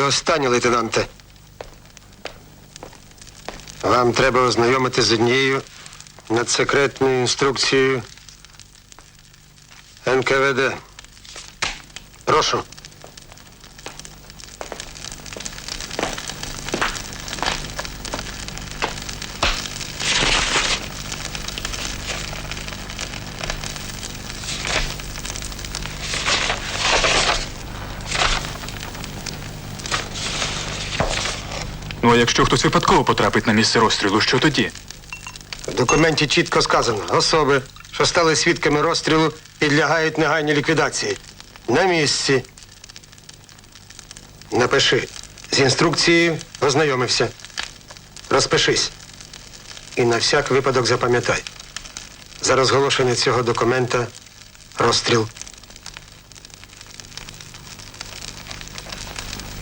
І останнє, лейтенанте. Вам треба ознайомити з однією надсекретною інструкцією НКВД. Прошу. Ну а якщо хтось випадково потрапить на місце розстрілу, що тоді? В документі чітко сказано, особи, що стали свідками розстрілу, підлягають негайній ліквідації. На місці. Напиши. З інструкцією ознайомився. Розпишись. І на всяк випадок запам'ятай. За розголошення цього документа розстріл